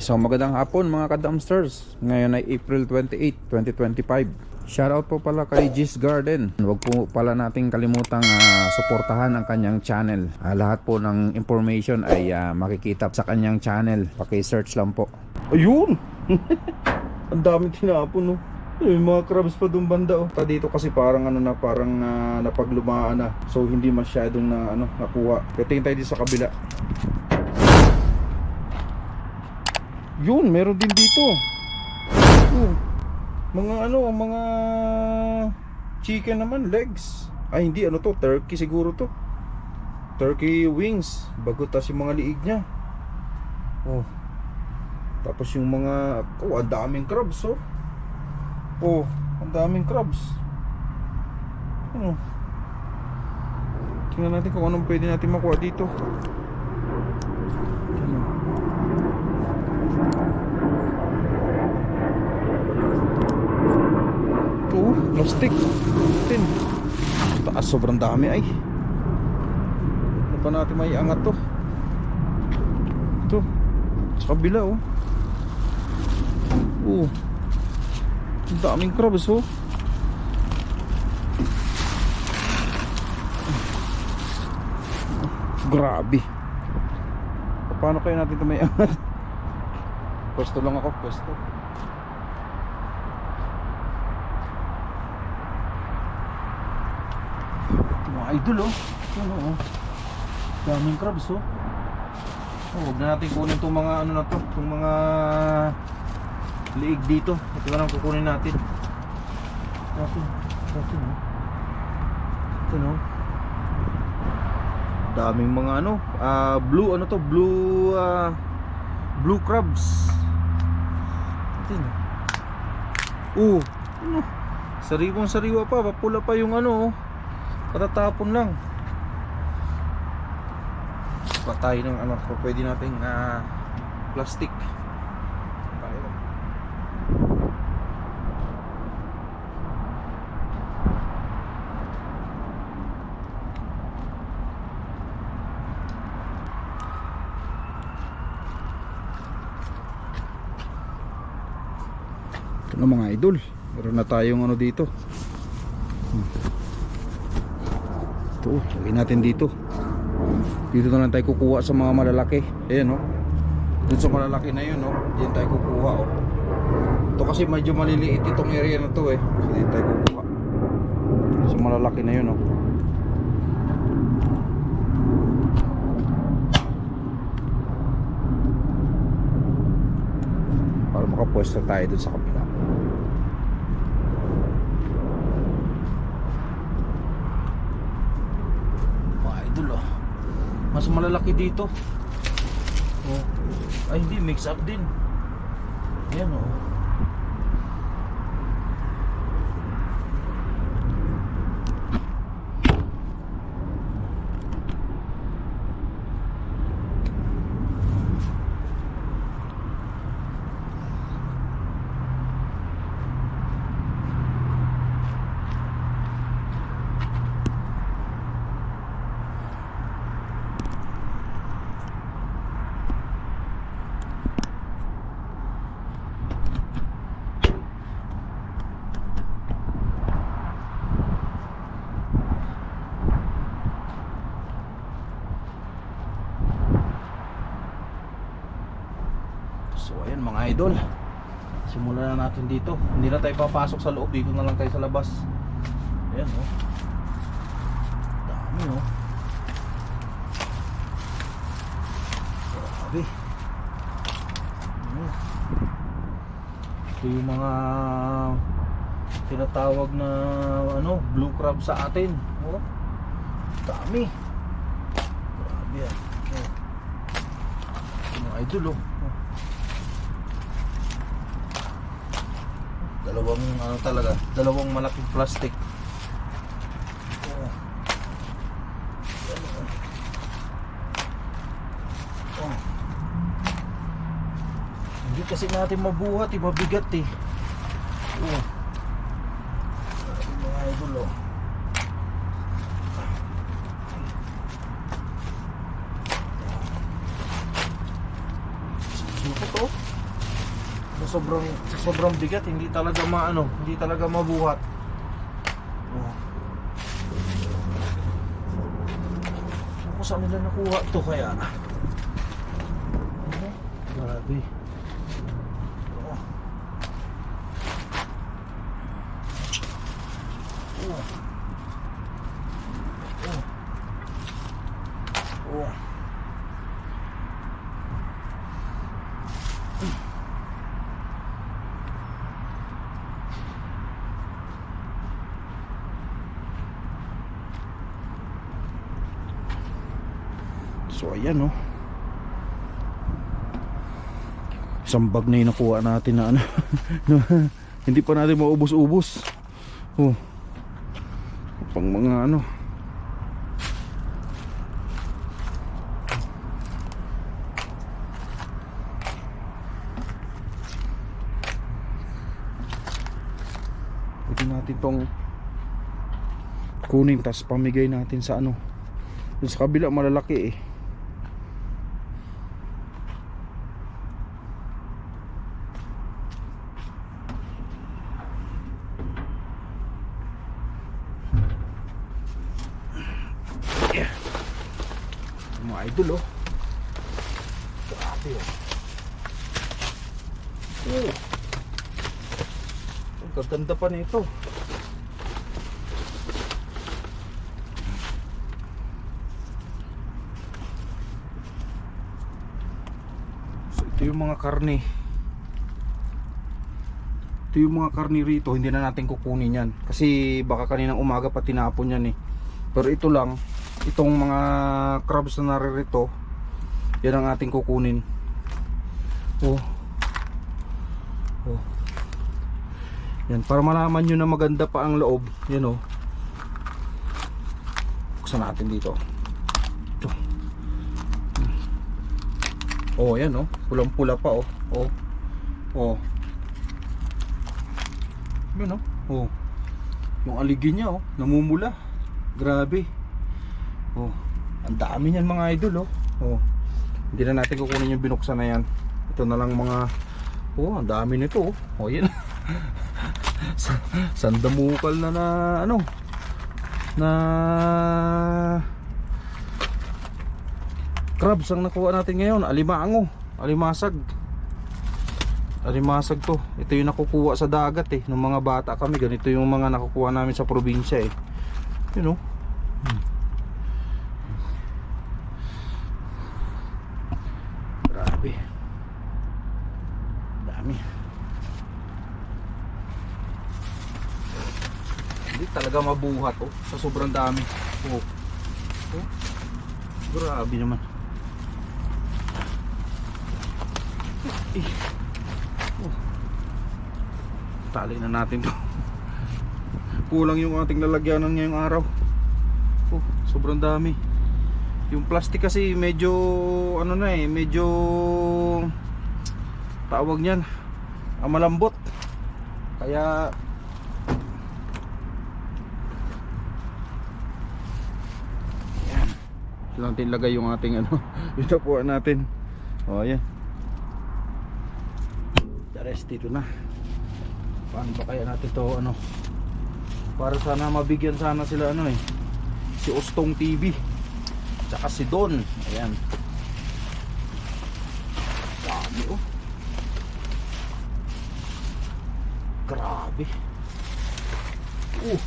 Isang magandang hapon mga ka-dumpsters. Ngayon ay April 28, 2025. Shoutout po pala kay G's Garden. Huwag po pala nating kalimutang ah, suportahan ang kanyang channel. Ah, lahat po ng information ay ah, makikita sa kanyang channel. Paki-search lang po. Ayun! Ang dami tinapon, no? Ay, mga crabs pa doon banda, oh. Ta dito kasi parang ano na, parang ah, napaglumaan na. So, hindi masyadong na, ano, nakuha. Kaya tingin tayo dito sa kabila. Yun, meron din dito. Oh, mga ano, mga chicken naman, legs. Ay, hindi, ano to, turkey siguro to. Turkey wings. Bago tas yung mga liig niya. Oh, tapos yung mga, oh, ang daming crabs, oh. Oh, ang daming crabs. Ano? Tingnan natin kung anong pwede natin makuha dito. Ano? Ito, oh, plastic. Tin. Taas, sobrang dami ay. Ano pa natin may angat to? Ito. Sa kabila, oh. Oh. Daming crabs oh. Grabe. Paano kaya natin ito may angat? Pwesto lang ako, pwesto. Mga idol oh. Ano oh. Daming crabs oh. Oh, huwag na natin kunin itong mga ano na to, itong mga liig dito. Ito na lang kukunin natin. Ito, ito, no? Ito, no? Daming mga ano, ah, blue, ano to, blue, ah, blue crabs. Ito, no? Oh, ano? Sariwang sariwa pa, papula pa yung ano, oh. Katatapon lang. Patay ng ano, kung pwede nating ah, plastic. Tayo. Mga idol. Meron na tayong ano dito. Ito, lagay natin dito. Dito na lang tayo kukuha sa mga malalaki. Ayan oh. Dun sa malalaki na yun oh. Diyan tayo kukuha oh. Ito kasi medyo maliliit itong area na to eh. So dito tayo kukuha. Sa malalaki na yun oh. Para makapwesto tayo dun sa kabila. Mga idol oh. Mas malalaki dito. Oh. Ay hindi, mix up din. Ayan oh. So ayan mga idol. Simulan na natin dito. Hindi na tayo papasok sa loob, dito na lang tayo sa labas. Ayan oh. Dami oh. Grabe. Ito yung mga tinatawag na ano, blue crab sa atin. Oh. Dami. Grabe yan. Oh. Mga idol oh. Dalawang ano talaga, dalawang malaking plastic. Oh. Oh. Hindi kasi natin mabuhat, eh, mabigat eh. Oh. Mga idol oh. Suko to. Sa sobrang, sa sobrang bigat, hindi talaga maano, hindi talaga mabuhat. Oh. Saan ko saan nila nakuha to kaya? Oh, grabe. Oh. Oh. Oh. Oh. So ayan oh. Isang bag na yung nakuha natin na ano. hindi pa natin maubos-ubos. Oh. Pang mga ano. Pwede natin tong kunin tas pamigay natin sa ano. Sa kabila malalaki eh. Yeah. Mga idol oh. Grabe oh. Oh. Ang gaganda pa nito. So ito yung mga karne. Ito yung mga karne rito, hindi na natin kukunin yan. Kasi baka kaninang umaga pa tinapon yan eh. Pero ito lang, itong mga crabs na naririto, yan ang ating kukunin. Oh. Oh. Yan, para malaman nyo na maganda pa ang loob. Yan oh. Buksan natin dito. Ito. Oh, yan oh. Pulang-pula pa oh. Oh. Oh. Yan oh. Oh. Yung aligi niya oh, namumula. Grabe. Oh. Ang dami niyan mga idol oh. Oh. Hindi na natin kukunin yung binuksan na yan. Ito na lang mga Oh, ang dami nito oh. Oh, yan. Sa- Sandamukal na na ano na crabs ang nakuha natin ngayon. Alimango alimasag. Alimasag to. Ito yung nakukuha sa dagat eh. Nung mga bata kami ganito yung mga nakukuha namin sa probinsya eh. You know Hmm. grabe dami hindi talaga mabuhat oh. Sa sobrang dami. Oh, oh. grabe naman. Eh. oh. tali na natin to. Kulang yung ating lalagyanan ngayong araw. Oh, sobrang dami. Yung plastic kasi medyo ano na eh medyo tawag niyan ah, malambot. Kaya yan Ito natin lagay yung ating ano yung napuan natin. O yan the rest dito na. Paano ba kaya natin to ano? Para sana mabigyan sana sila ano eh. Si Ustong TV tsaka si Don. Ayan. Dami oh. Grabe. Uh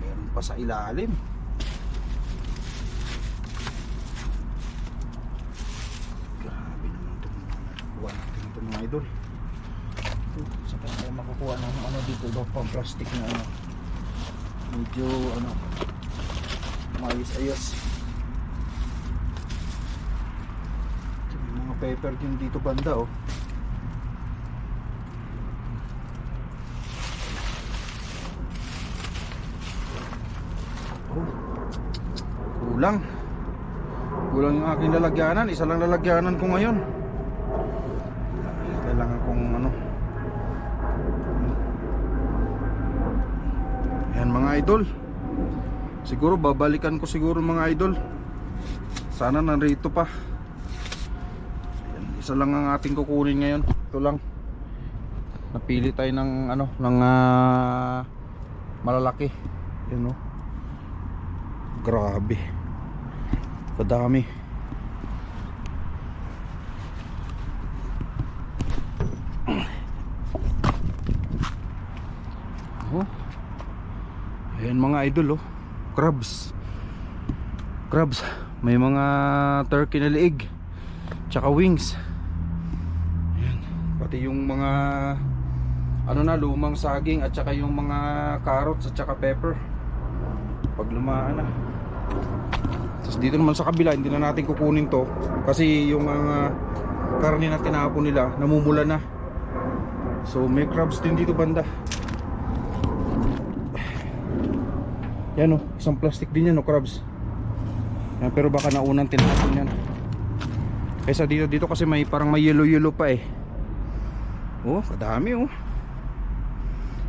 meron pa sa ilalim grabe naman ito kuha natin ito mga idol. Uh, sa kaya tayo makukuha ng ano dito daw pang plastic na ano. Medyo ano maayos-ayos Ito, may mga paper din dito banda oh. Oh. kulang. Kulang yung aking lalagyanan. Isa lang lalagyanan ko ngayon kailangan kong ano yan idol. Siguro babalikan ko siguro mga idol. Sana narito pa. Yan isa lang ang ating kukunin ngayon. Ito lang. Napili tayo ng ano ng ah, malalaki. Yun oh. Grabe. Kadami. Oh ayan mga idol oh. Crabs. Crabs. May mga turkey na liig. Tsaka wings. Ayan. Pati yung mga ano na lumang saging at saka yung mga carrots at saka pepper. Pag lumaan na. Tapos dito naman sa kabila hindi na natin kukunin to. Kasi yung mga karne na tinapon nila namumula na. So may crabs din dito banda yan o isang plastic din yan o crabs. Yan, pero baka naunang tinapon yan. Kaysa dito dito kasi may parang may yellow yellow pa eh. Oh kadami oh.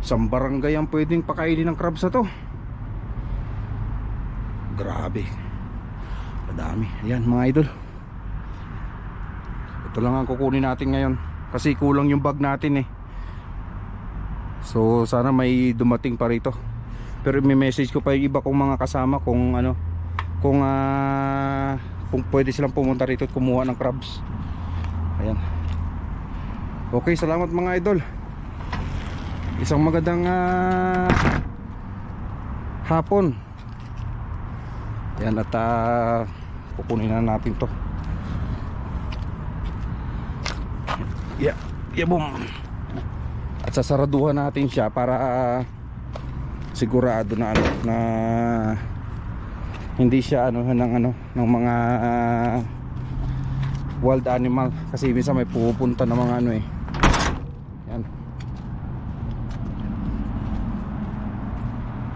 Isang barangay ang pwedeng pakainin ng crabs na to. Grabe. Kadami. Ayan mga idol. Ito lang ang kukunin natin ngayon. Kasi kulang yung bag natin eh. So sana may dumating pa rito pero may message ko pa yung iba kong mga kasama kung ano kung ah, kung pwede silang pumunta rito at kumuha ng crabs. Ayan. Okay salamat mga idol. Isang magandang ah, hapon. Yan at ah, kukunin na natin to. Yeah, yeah boom. At sasaraduhan natin siya para ah, sigurado na ano na hindi siya ano ng ano ng mga ah, wild animal. Kasi minsan may pupunta ng mga ano eh. Yan.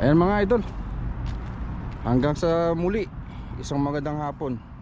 Ayan mga idol. Hanggang sa muli. Isang magandang hapon